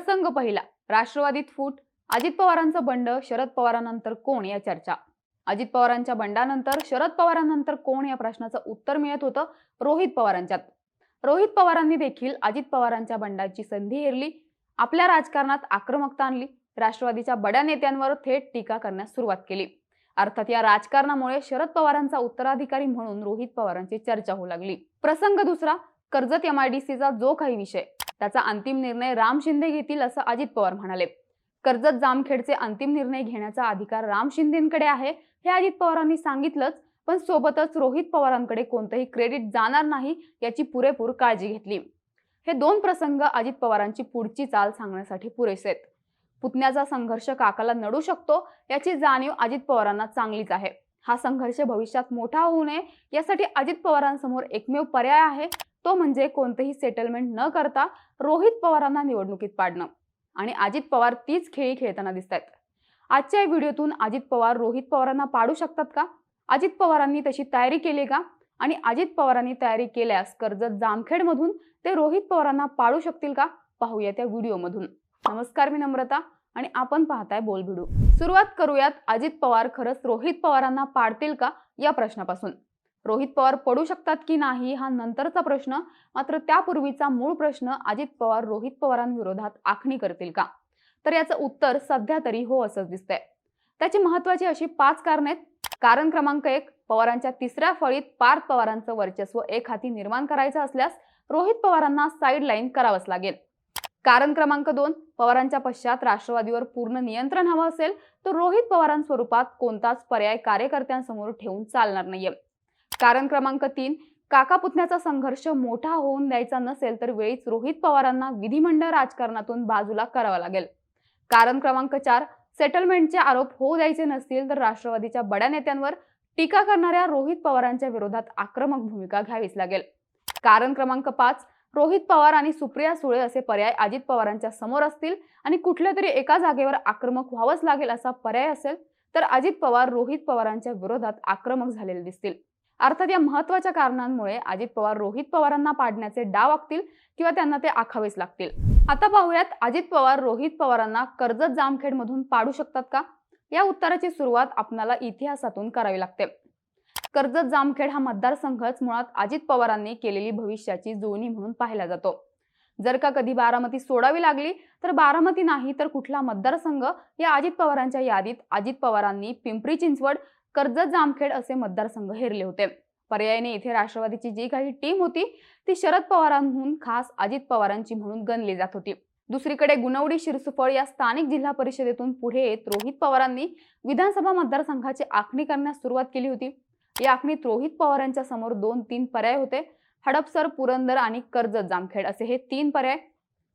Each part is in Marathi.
प्रसंग पहिला राष्ट्रवादीत फूट अजित पवारांचं बंड शरद पवारांनंतर कोण या चर्चा? अजित पवारांच्या बंडानंतर शरद पवारांनंतर कोण या प्रश्नाचं उत्तर मिळत होतं? रोहित पवारांच्यात. रोहित पवारांनी देखील अजित पवारांच्या बंडाची संधी हेरली आपल्या राजकारणात आक्रमकता आणली राष्ट्रवादीच्या बड्या नेत्यांवर थेट टीका करण्यास सुरुवात केली. अर्थात या राजकारणामुळे शरद पवारांचा उत्तराधिकारी म्हणून रोहित पवारांची चर्चा होऊ लागली. प्रसंग दुसरा कर्जत एमआयडीसीचा जो काही विषय. त्याचा अंतिम निर्णय राम शिंदे घेतील असं अजित पवार म्हणाले. कर्जत जामखेडचे अंतिम निर्णय घेण्याचा अधिकार राम शिंदेकडे आहे हे अजित पवारांनी सांगितलंच पण सोबतच रोहित पवारांकडे कोणतंही क्रेडिट जाणार नाही याची पुरेपूर काळजी घेतली. हे दोन प्रसंग अजित पवारांची पुढची चाल सांगण्यासाठी पुरेसे आहेत. पुतण्याचा संघर्ष काकाला नडू शकतो याची जाणीव अजित पवारांना चांगलीच आहे. हा संघर्ष भविष्यात मोठा होऊ नये यासाठी अजित पवारांसमोर एकमेव पर्याय आहे तो म्हणजे कोणतेही सेटलमेंट न करता रोहित पवारांना निवडणुकीत पाडणं. आणि अजित पवार तीच खेळी खेळताना दिसत आहेत आजच्या व्हिडिओतून अजित पवार रोहित पवारांना पाडू शकतात का? अजित पवारांनी तशी तयारी केली का? आणि अजित पवारांनी तयारी केल्यास कर्जत जामखेडमधून ते रोहित पवारांना पाडू शकतील का? पाहूया त्या व्हिडिओमधून. नमस्कार मी नम्रता आणि आपण पाहताय बोलभिडू सुरुवात करूयात अजित पवार खरंच रोहित पवारांना पाडतील का? या प्रश्नापासून. रोहित पवार पडू शकतात की नाही हा नंतरचा प्रश्न मात्र त्यापूर्वीचा मूळ प्रश्न अजित पवार रोहित पवारांविरोधात आखणी करतील का? तर याचं उत्तर सध्या तरी हो असंच दिसतंय. त्याची महत्वाची अशी पाच कारण आहेत. कारण क्रमांक एक पवारांच्या तिसऱ्या फळीत पार्थ पवारांचं वर्चस्व एक हाती निर्माण करायचं असल्यास रोहित पवारांना साईड लाईन करावंच लागेल. कारण क्रमांक दोन पवारांच्या पश्चात राष्ट्रवादीवर पूर्ण नियंत्रण हवं असेल तर रोहित पवारांस्वरूपात कोणताच पर्याय कार्यकर्त्यांसमोर ठेवून चालणार नाहीये. कारण क्रमांक तीन काका पुतण्याचा संघर्ष मोठा होऊन द्यायचा नसेल तर वेळीच रोहित पवारांना विधिमंडळ राजकारणातून बाजूला करावा लागेल. कारण क्रमांक चार सेटलमेंटचे आरोप होऊ द्यायचे नसतील तर राष्ट्रवादीच्या बड्या नेत्यांवर टीका करणाऱ्या रोहित पवारांच्या विरोधात आक्रमक भूमिका घ्यावीच लागेल. कारण क्रमांक पाच रोहित पवार आणि सुप्रिया सुळे असे पर्याय अजित पवारांच्या समोर असतील आणि कुठल्या तरी एका जागेवर आक्रमक व्हावंच लागेल असा पर्याय असेल तर अजित पवार रोहित पवारांच्या विरोधात आक्रमक झालेले दिसतील. अर्थात या महत्त्वाच्या कारणांमुळे अजित पवार रोहित पवारांना पाडण्याचे डाव आखतील किंवा त्यांना ते आखावेच लागतील. आता पाहूयात अजित पवार रोहित पवारांना कर्जत जामखेडमधून पाडू शकतात का? या उत्तराची सुरुवात आपणाला इतिहासातून करावी लागते. कर्जत जामखेड हा मतदारसंघच मुळात अजित पवारांनी केलेली भविष्याची जुळणी म्हणून पाहिला जातो. जर का कधी बारामती सोडावी लागली तर बारामती नाही तर कुठला मतदारसंघ? या अजित पवारांच्या यादीत अजित पवारांनी पिंपरी चिंचवड कर्जत जामखेड असे मतदारसंघ हेरले होते. पर्यायाने इथे राष्ट्रवादीची जी काही टीम होती ती शरद पवारांहून खास अजित पवारांची म्हणून गणली जात होती. दुसरीकडे गुणवडी शिरसुफळ या स्थानिक जिल्हा परिषदेतून पुढे येत रोहित पवारांनी विधानसभा मतदारसंघाची आखणी करण्यास सुरुवात केली होती. या आखणीत रोहित पवारांच्या समोर दोन तीन पर्याय होते. हडपसर पुरंदर आणि कर्जत जामखेड असे हे तीन पर्याय.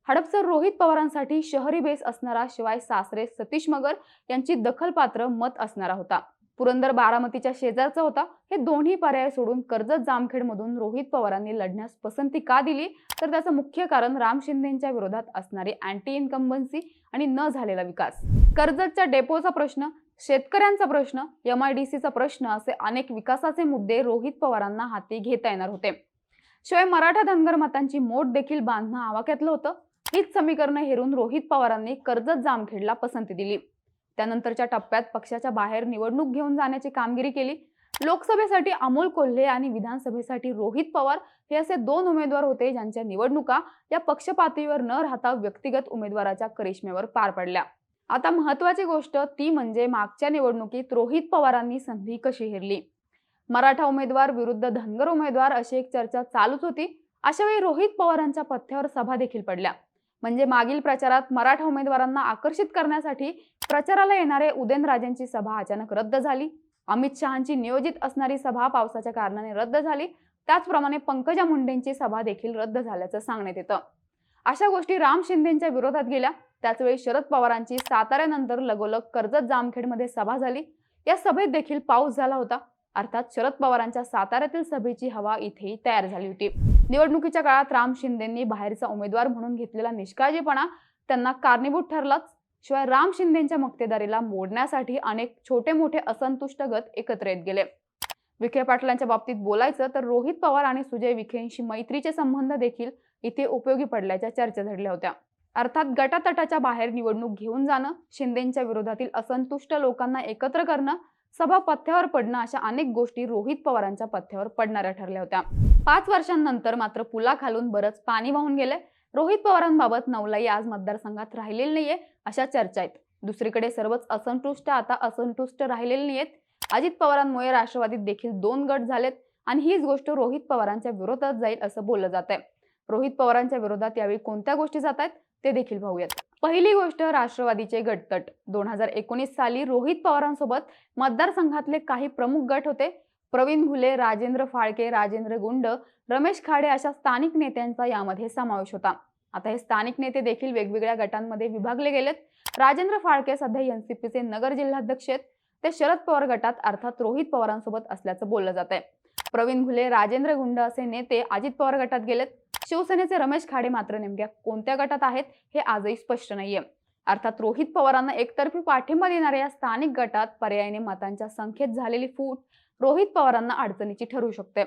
हडपसर रोहित पवारांसाठी शहरी बेस असणारा शिवाय सासरे सतीश मगर यांची दखलपात्र मत असणारा होता. पुरंदर बारामतीच्या शेजारचा होता. हे दोन्ही पर्याय सोडून कर्जत जामखेडमधून रोहित पवारांनी लढण्यास पसंती का दिली? तर त्याचं मुख्य कारण राम शिंदेच्या विरोधात असणारी अँटी इन्कम्बन्सी आणि न झालेला विकास. कर्जतच्या डेपोचा प्रश्न शेतकऱ्यांचा प्रश्न एम आय डी सीचा प्रश्न असे अनेक विकासाचे मुद्दे रोहित पवारांना हाती घेता येणार होते. शिवाय मराठा धनगर मतांची मोठ देखील बांधणं आवाक्यातलं होतं. हीच समीकरणं हेरून रोहित पवारांनी कर्जत जामखेडला पसंती दिली. त्यानंतरच्या टप्प्यात पक्षाच्या बाहेर निवडणूक घेऊन जाण्याची कामगिरी केली. लोकसभेसाठी अमोल कोल्हे आणि विधानसभेसाठी रोहित पवार हे असे दोन उमेदवार होते ज्यांच्या निवडणुका या पक्षपातळीवर न राहता व्यक्तिगत उमेदवाराच्या करिश्म्यावर पार पडल्या. आता महत्वाची गोष्ट ती म्हणजे मागच्या निवडणुकीत रोहित पवारांनी संधी कशी हेरली? मराठा उमेदवार विरुद्ध धनगर उमेदवार अशी एक चर्चा चालूच होती. अशा वेळी रोहित पवारांच्या पथ्यावर सभा देखील पडल्या. म्हणजे मागील प्रचारात मराठा उमेदवारांना आकर्षित करण्यासाठी प्रचाराला येणारे उदयनराजेंची सभा अचानक रद्द झाली. अमित शहांची नियोजित असणारी सभा पावसाच्या कारणाने रद्द झाली. त्याचप्रमाणे पंकजा मुंडेंची सभा देखील रद्द झाल्याचं सांगण्यात येतं. अशा गोष्टी राम शिंदेच्या विरोधात गेल्या. त्याचवेळी शरद पवारांची साताऱ्यानंतर लगोलग कर्जत जामखेडमध्ये सभा झाली. या सभेत देखील पाऊस झाला होता. अर्थात शरद पवारांच्या साताऱ्यातील सभेची हवा इथेही तयार झाली होती. निवडणुकीच्या काळात राम शिंदेंनी बाहेरचा उमेदवार म्हणून घेतलेला निष्काळजीपणा त्यांना कारणीभूत ठरलाच. शिवाय राम शिंदेच्या मक्तेदारीला मोडण्यासाठी अनेक छोटे मोठे असंतुष्ट गट एकत्र येत गेले. विखे पाटलांच्या बाबतीत बोलायचं तर रोहित पवार आणि सुजय विखेंशी मैत्रीचे संबंध देखील इथे उपयोगी पडल्याच्या चर्चा झडल्या होत्या. अर्थात गटातटाच्या बाहेर निवडणूक घेऊन जाणं शिंदेच्या विरोधातील असंतुष्ट लोकांना एकत्र करणं सभा पथ्यावर पडणं अशा अनेक गोष्टी रोहित पवारांच्या पथ्यावर पडणाऱ्या ठरल्या होत्या. पाच वर्षांनंतर मात्र पुलाखालून बरंच पाणी वाहून गेले रोहित पवारांबाबत नवलाई आज मतदारसंघात राहिलेली नाहीये अशा चर्चा आहेत. दुसरीकडे सर्वच असंतुष्ट आता असंतुष्ट राहिलेले नाहीयेत. अजित पवारांमुळे राष्ट्रवादीत देखील दोन गट झालेत आणि हीच गोष्ट रोहित पवारांच्या विरोधात जाईल असं बोललं जात आहे रोहित पवारांच्या विरोधात यावेळी कोणत्या गोष्टी जात आहेत ते देखील पाहूयात. पहिली गोष्ट राष्ट्रवादीचे गटतट दोन हजार एकोणीस साली रोहित पवारांसोबत मतदारसंघातले काही प्रमुख गट होते. प्रवीण घुले राजेंद्र फाळके राजेंद्र गुंड रमेश खाडे अशा स्थानिक नेत्यांचा यामध्ये समावेश होता. आता हे स्थानिक नेते देखील वेगवेगळ्या गटांमध्ये विभागले गेलेत. राजेंद्र फाळके सध्या एनसीपीचे नगर जिल्हाध्यक्ष आहेत. ते शरद पवार गटात अर्थात रोहित पवारांसोबत असल्याचं बोललं जात आहे प्रवीण घुले राजेंद्र गुंड असे नेते अजित पवार गटात गेलेत. शिवसेनेचे रमेश खाडे मात्र नेमक्या कोणत्या गटात आहेत हे आजही स्पष्ट नाहीये. अर्थात रोहित पवारांना एकतर्फी पाठिंबा देणाऱ्या या स्थानिक गटात पर्यायाने मतांच्या संख्येत झालेली फूट रोहित पवारांना अडचणीची ठरू शकते.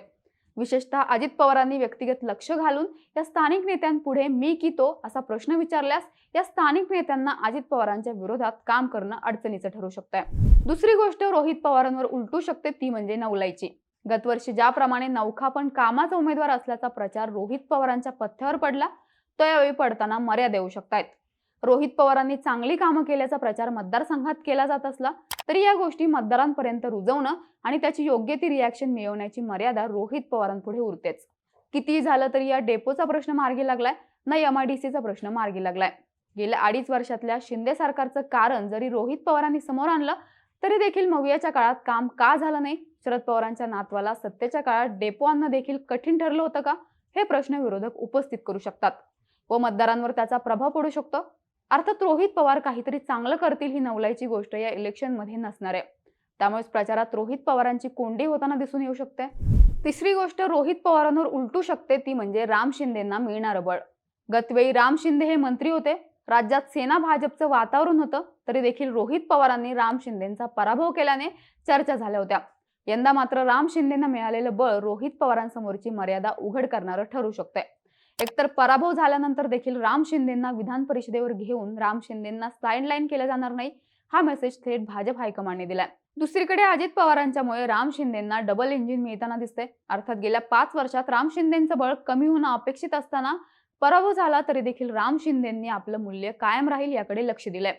विशेषतः अजित पवारांनी व्यक्तिगत लक्ष घालून या स्थानिक नेत्यांपुढे मी की तो असा प्रश्न विचारल्यास या स्थानिक नेत्यांना अजित पवारांच्या विरोधात काम करणं अडचणीचं ठरू शकतंय. दुसरी गोष्ट रोहित पवारांवर उलटू शकते ती म्हणजे नवलाईची. गतवर्षी ज्याप्रमाणे नौखा पण कामाचा उमेदवार असल्याचा प्रचार रोहित पवारांच्या पथ्यावर पडला तो यावेळी पडताना मर्यादा येऊ शकतायत. रोहित पवारांनी चांगली कामं केल्याचा प्रचार मतदारसंघात केला जात असला तरी या गोष्टी मतदारांपर्यंत रुजवणं आणि त्याची योग्य ती रिॲक्शन मिळवण्याची मर्यादा रोहित पवारांपुढे उरतेच. किती झालं तरी या डेपोचा प्रश्न मार्गी लागलाय ना एमआयडीसीचा प्रश्न मार्गी लागलाय. गेल्या अडीच वर्षातल्या शिंदे सरकारचं कारण जरी रोहित पवारांनी समोर आणलं तरी देखील मवियाच्या काळात काम का झालं नाही? शरद पवारांच्या नातवाला सत्तेच्या काळात डेपो देखील कठीण ठरलं होतं का? हे प्रश्न विरोधक उपस्थित करू शकतात. व मतदारांवर त्याचा प्रभाव पडू शकतो. अर्थात रोहित पवार काहीतरी चांगलं करतील ही नवलाईची गोष्ट या इलेक्शनमध्ये नसणार आहे. त्यामुळेच प्रचारात रोहित पवारांची कोंडी होताना दिसून येऊ शकते. तिसरी गोष्ट रोहित पवारांवर उलटू शकते ती म्हणजे राम शिंदेना मिळणारं बळ. गतवेळी राम शिंदे हे मंत्री होते. राज्यात सेना भाजपचं वातावरण होतं तरी देखील रोहित पवारांनी राम शिंदेचा पराभव केल्याने चर्चा झाल्या होत्या. यंदा मात्र राम शिंदेना मिळालेलं बळ रोहित पवारांसमोरची मर्यादा उघड करणारं ठरू शकतंय. एकतर पराभव झाल्यानंतर देखील राम शिंदेना विधान परिषदेवर घेऊन राम शिंदेना साईडलाईन केलं जाणार नाही हा मेसेज थेट भाजप हायकमांडने दिलाय. दुसरीकडे अजित पवारांच्यामुळे राम शिंदेना डबल इंजिन मिळताना दिसते अर्थात गेल्या पाच वर्षात राम शिंदेचं बळ कमी होणं अपेक्षित असताना पराभव झाला तरी देखील राम शिंदेंनी आपलं मूल्य कायम राहील याकडे लक्ष दिलंय.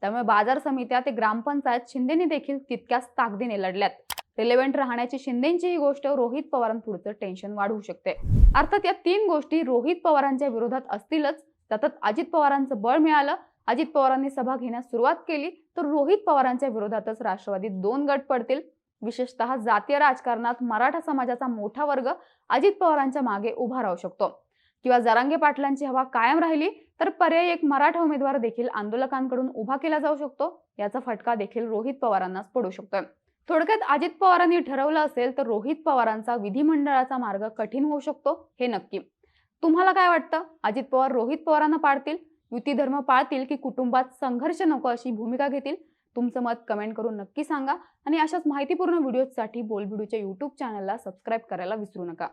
त्यामुळे बाजार समित्या ते ग्रामपंचायत शिंदेनी देखील तितक्याच ताकदीने लढल्यात. रिलेव्हंट राहण्याची शिंदेची ही गोष्ट रोहित पवारांपुढचं टेन्शन वाढवू शकते. अर्थात या तीन गोष्टी रोहित पवारांच्या विरोधात असतीलच. त्यातच अजित पवारांचं बळ मिळालं. अजित पवारांनी सभा घेण्यास सुरुवात केली तर रोहित पवारांच्या विरोधातच राष्ट्रवादीत दोन गट पडतील. विशेषतः जातीय राजकारणात मराठा समाजाचा मोठा वर्ग अजित पवारांच्या मागे उभा राहू शकतो. किंवा जरांगे पाटलांची हवा कायम राहिली तर पर्यायी एक मराठा उमेदवार देखील आंदोलकांकडून उभा केला जाऊ शकतो. याचा फटका देखील रोहित पवारांनाच पडू शकतोय. थोडक्यात अजित पवारांनी ठरवलं असेल तर रोहित पवारांचा विधिमंडळाचा मार्ग कठीण होऊ शकतो हे नक्की. तुम्हाला काय वाटतं? अजित पवार रोहित पवारांना पाळतील युती धर्म पाळतील की कुटुंबात संघर्ष नको अशी भूमिका घेतील? तुमचं मत कमेंट करून नक्की सांगा. आणि अशाच माहितीपूर्ण व्हिडिओसाठी बोलबिडूच्या यूट्यूब चॅनलला सबस्क्राईब करायला विसरू नका.